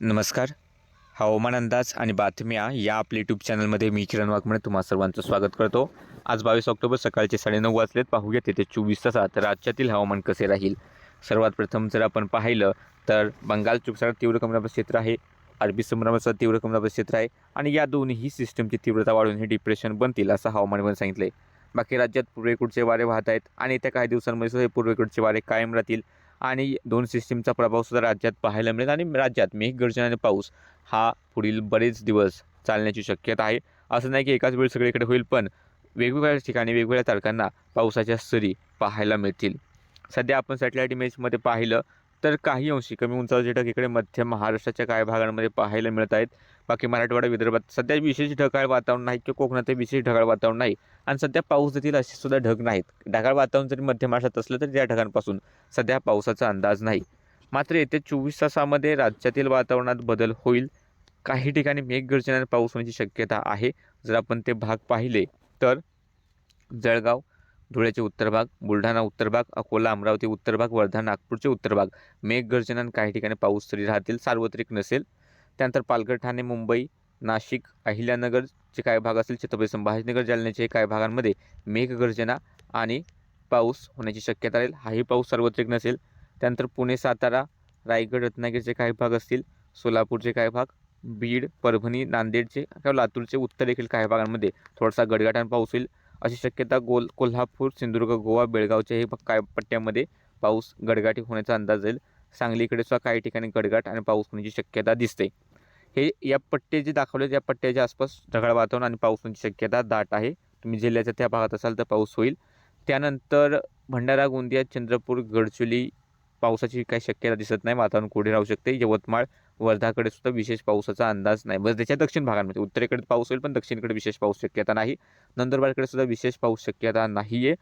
नमस्कार. हवामान अंदाज आणि बातम्या या आपल्या यूट्यूब चॅनलमध्ये मी किरण वाघमणे तुम्हा सर्वांचं स्वागत करतो. आज बावीस ऑक्टोबर सकाळचे साडेनऊ वाजलेत. पाहूया तेथे चोवीस तासात राज्यातील हवामान कसे राहील. सर्वात प्रथम जर आपण पाहिलं तर बंगाल चुकसाळ तीव्र कमनाचं क्षेत्र आहे. अरबी समुद्राचं तीव्र कमनाचं क्षेत्र आहे. आणि या दोन्ही सिस्टमची तीव्रता वाढून हे डिप्रेशन बनतील असं हवामान विभागाने सांगितलं आहे बाकी राज्यात पूर्वेकडचे वारे वाहत आहेत. आणि येत्या काही दिवसांमध्ये सुद्धा हे पूर्वेकडचे वारे कायम राहतील. आणि दोन सिस्टीमचा प्रभाव सुद्धा राज्यात पाहायला मिळेल आणि राज्यात मेघगर्जना आणि पाऊस हा पुढील बरेच दिवस चालण्याची शक्यता आहे. असं नाही की एकाच वेळी सगळीकडे होईल पण वेगवेगळ्या ठिकाणी वेगवेगळ्या तारखांना पावसाच्या सरी पाहायला मिळतील. सध्या आपण सॅटेलाईट इमेजमध्ये पाहिलं तर काही अंशी कमी उंचावरचे ढग इकडे मध्य महाराष्ट्राच्या काही भागांमध्ये पाहायला मिळत आहेत. बाकी मराठवाडा विदर्भात सध्या विशेष ढगाळ वातावरण नाही किंवा कोकणात विशेष ढगाळ वातावरण नाही. आणि सध्या पाऊस देतील असे सुद्धा ढग नाहीत. ढगाळ वातावरण जरी मध्य महाराष्ट्रात असलं तरी त्या ढगांपासून सध्या पावसाचा अंदाज नाही. मात्र येत्या चोवीस तासामध्ये राज्यातील वातावरणात बदल होईल. काही ठिकाणी मेघगर्जनाने पाऊस होण्याची शक्यता आहे. जर आपण ते भाग पाहिले तर जळगाव धुळ्याचे उत्तर भाग बुलढाणा उत्तर भाग अकोला अमरावती उत्तर भाग वर्धा नागपूरचे उत्तर भाग. मेघगर्जना आणि काही ठिकाणी पाऊस तरी राहतील सार्वत्रिक नसेल. त्यानंतर पालघर ठाणे मुंबई नाशिक अहिल्यानगरचे काही भाग असतील. छत्रपती संभाजीनगर जालन्याचे काही भागांमध्ये मेघगर्जना आणि पाऊस होण्याची शक्यता राहील. हाही पाऊस सार्वत्रिक नसेल. त्यानंतर पुणे सातारा रायगड रत्नागिरीचे काही भाग असतील. सोलापूरचे काही भाग बीड परभणी नांदेडचे किंवा लातूरचे उत्तर देखील काही भागांमध्ये थोडासा गडगाटान पाऊस होईल. अशी शक्यता गोल कोल्हापूर सिंधुदुर्ग गोवा बेळगावच्याही काय पट्ट्यामध्ये पाऊस गडगाटी होण्याचा अंदाज येईल सांगलीकडे सुद्धा काही ठिकाणी गडगाट आणि पाऊस होण्याची शक्यता दिसते. हे या पट्टे जे दाखवले त्या पट्ट्याच्या आसपास ढगाळ वातावरण आणि पाऊस होण्याची शक्यता दाट आहे. तुम्ही जिल्ह्याच्या त्या भागात असाल तर पाऊस होईल. त्यानंतर भंडारा गोंदिया चंद्रपूर गडचुली पावसाची काही शक्यता दिसत नाही. वातावरण कोरडे राहू शकते. यवतमाळ वर्धाकडे सुद्धा विशेष पावसाचा अंदाज नाही. बस त्याच्या दक्षिण भागांमध्ये. उत्तरेकडे पाऊस होईल पण दक्षिणेकडे विशेष पाऊस शक्यता नाही. नंदुरबारकडे सुद्धा विशेष पाऊस शक्यता नाही आहे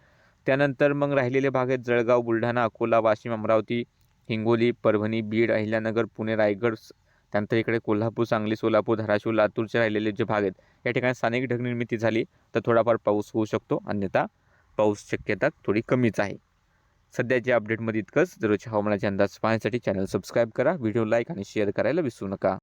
त्यानंतर मग राहिलेले भाग आहेत जळगाव बुलढाणा अकोला वाशिम अमरावती हिंगोली परभणी बीड अहिल्यानगर पुणे रायगड त्यानंतर इकडे कोल्हापूर सांगली सोलापूर धाराशिव लातूरचे राहिलेले जे भाग आहेत या ठिकाणी स्थानिक ढगनिर्मिती झाली तर थोडाफार पाऊस होऊ शकतो. अन्यथा पाऊस शक्यता थोडी कमीच आहे. सध्याच्या अपडेटमध्ये इतकंच. दररोजच्या हवामानाचे अंदाज पाहण्यासाठी चॅनल सबस्क्राईब करा व्हिडिओ लाईक आणि शेअर करायला विसरू नका.